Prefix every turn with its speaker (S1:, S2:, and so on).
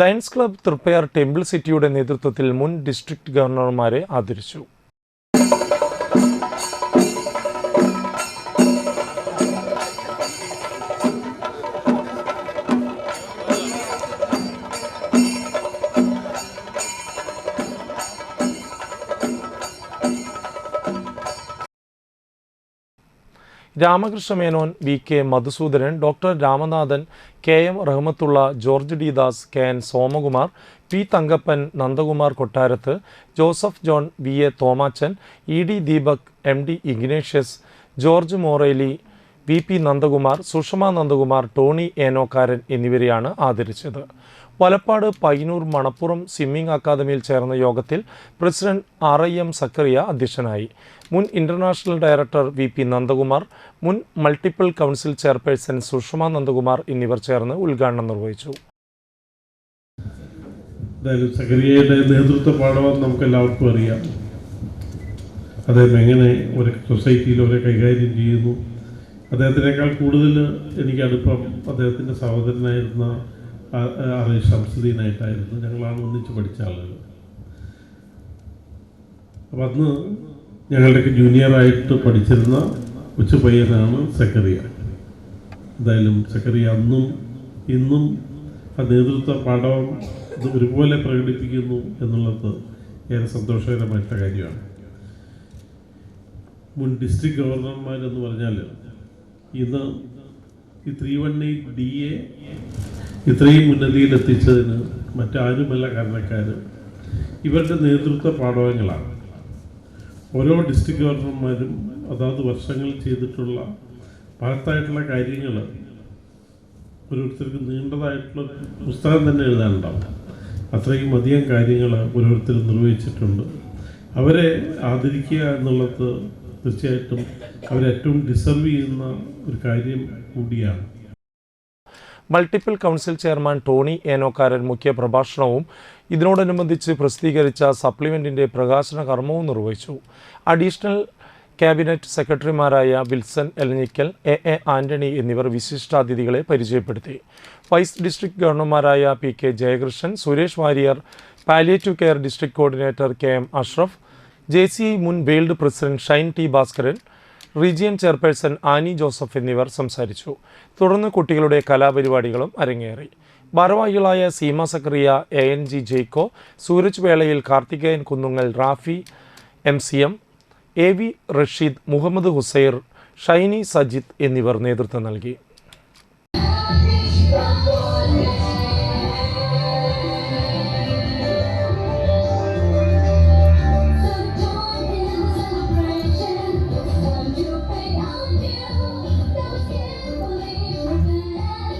S1: Lions club Triprayar temple സിറ്റിയുടെ നേതൃത്വത്തിൽ മുൻ ഡിസ്ട്രിക്ട് ഗവർണർമാരെ ആദരിച്ചു. Ramakrishna Menon V K Madhusudanan doctor Ramanathan K M Rahmathulla George D Das K N Somakumar P Thankappan Nandakumar Kottarath Joseph John V A Thomachan E D Deepak M D Ignatius George Moreli V P Nandakumar Sushama Nandakumar Tony Enokkaran എന്നിവരെയാണ് ആദരിച്ചത്. Valappad Payyanur Manappuram swimming അക്കാദമിയിൽ ചേർന്ന യോഗത്തിൽ president R I M Sakariya അധ്യക്ഷനായി. മുൻ international director V P Nandakumar മുൻ multiple council chairperson Sushama Nandakumar എന്നിവർ ചേർന്ന് ഉദ്ഘാടനം നിർവഹിച്ചു.
S2: സക്കറിയയുടെ നേതൃത്വ പാഠം നമുക്ക് എല്ലാവർക്കും അറിയാം. അദ്ദേഹം എങ്ങനെ ഒരു സൊസൈറ്റിയിൽ ഒരു കൈകാര്യം ചെയ്യുന്നു? അദ്ദേഹത്തിനേക്കാൾ കൂടുതൽ എനിക്ക് അടുപ്പം അദ്ദേഹത്തിന്റെ സഹോദരനായിരുന്ന അറി ഷംസുദ്ദീനായിട്ടായിരുന്നു. ഞങ്ങളാണ് ഒന്നിച്ച് പഠിച്ച ആളുകൾ. അപ്പം അന്ന് ഞങ്ങളുടെയൊക്കെ ജൂനിയറായിട്ട് പഠിച്ചിരുന്ന ഉച്ചപ്പയ്യനാണ് സക്കറിയ. എന്തായാലും സക്കറിയ അന്നും ഇന്നും ആ നേതൃത്വ പാഠവും ഇത് ഒരുപോലെ പ്രകടിപ്പിക്കുന്നു എന്നുള്ളത് ഏറെ സന്തോഷകരമായിട്ടുള്ള കാര്യമാണ്. മുൻ ഡിസ്ട്രിക്ട് ഗവർണർമാരെന്ന് പറഞ്ഞാൽ ഇന്ന് ഈ three one eight D A ഇത്രയും ഉന്നതിയിലെത്തിച്ചതിന് മറ്റാരുമല്ല കാരണക്കാർ ഇവരുടെ നേതൃത്വ പാഠവങ്ങളാണ് ഓരോ ഡിസ്ട്രിക്ട് ഗവർണർമാരും അതാത് വർഷങ്ങൾ ചെയ്തിട്ടുള്ള മഹത്തായിട്ടുള്ള കാര്യങ്ങൾ ഓരോരുത്തർക്ക് നീണ്ടതായിട്ടുള്ള പുസ്തകം തന്നെ എഴുതാനുണ്ടാവും. അത്രയും അധികം കാര്യങ്ങൾ ഓരോരുത്തർ നിർവഹിച്ചിട്ടുണ്ട്. അവരെ ആദരിക്കുക എന്നുള്ളത് തീർച്ചയായിട്ടും അവരേറ്റവും ഡിസർവ് ചെയ്യുന്ന ഒരു കാര്യം കൂടിയാണ്.
S1: Multiple council chairman Tony Enokkaran മുഖ്യ പ്രഭാഷണവും ഇതിനോടനുബന്ധിച്ച് പ്രസിദ്ധീകരിച്ച സപ്ലിമെന്റിന്റെ പ്രകാശന കർമ്മവും നിർവഹിച്ചു. അഡീഷണൽ ക്യാബിനറ്റ് സെക്രട്ടറിമാരായ Wilson Elanjikkal A A Antony എന്നിവർ വിശിഷ്ടാതിഥികളെ പരിചയപ്പെടുത്തി. Vice district ഗവർണർമാരായ P K Jayakrishnan Suresh Warrier palliative care district coordinator K M Ashraf J C I മുൻ world president Shine T Bhaskaran region chairperson Annie Joseph എന്നിവർ സംസാരിച്ചു. തുടർന്ന് കുട്ടികളുടെ കലാപരിപാടികളും അരങ്ങേറി. ഭാരവാഹികളായ Seema Sakariya A N G Jaiko Sooraj വേളയിൽ Karthikeyan Kunnungal Rafi M C M A V Rasheed Muhammad Husair Shiny Sajith എന്നിവർ നേതൃത്വം നൽകി.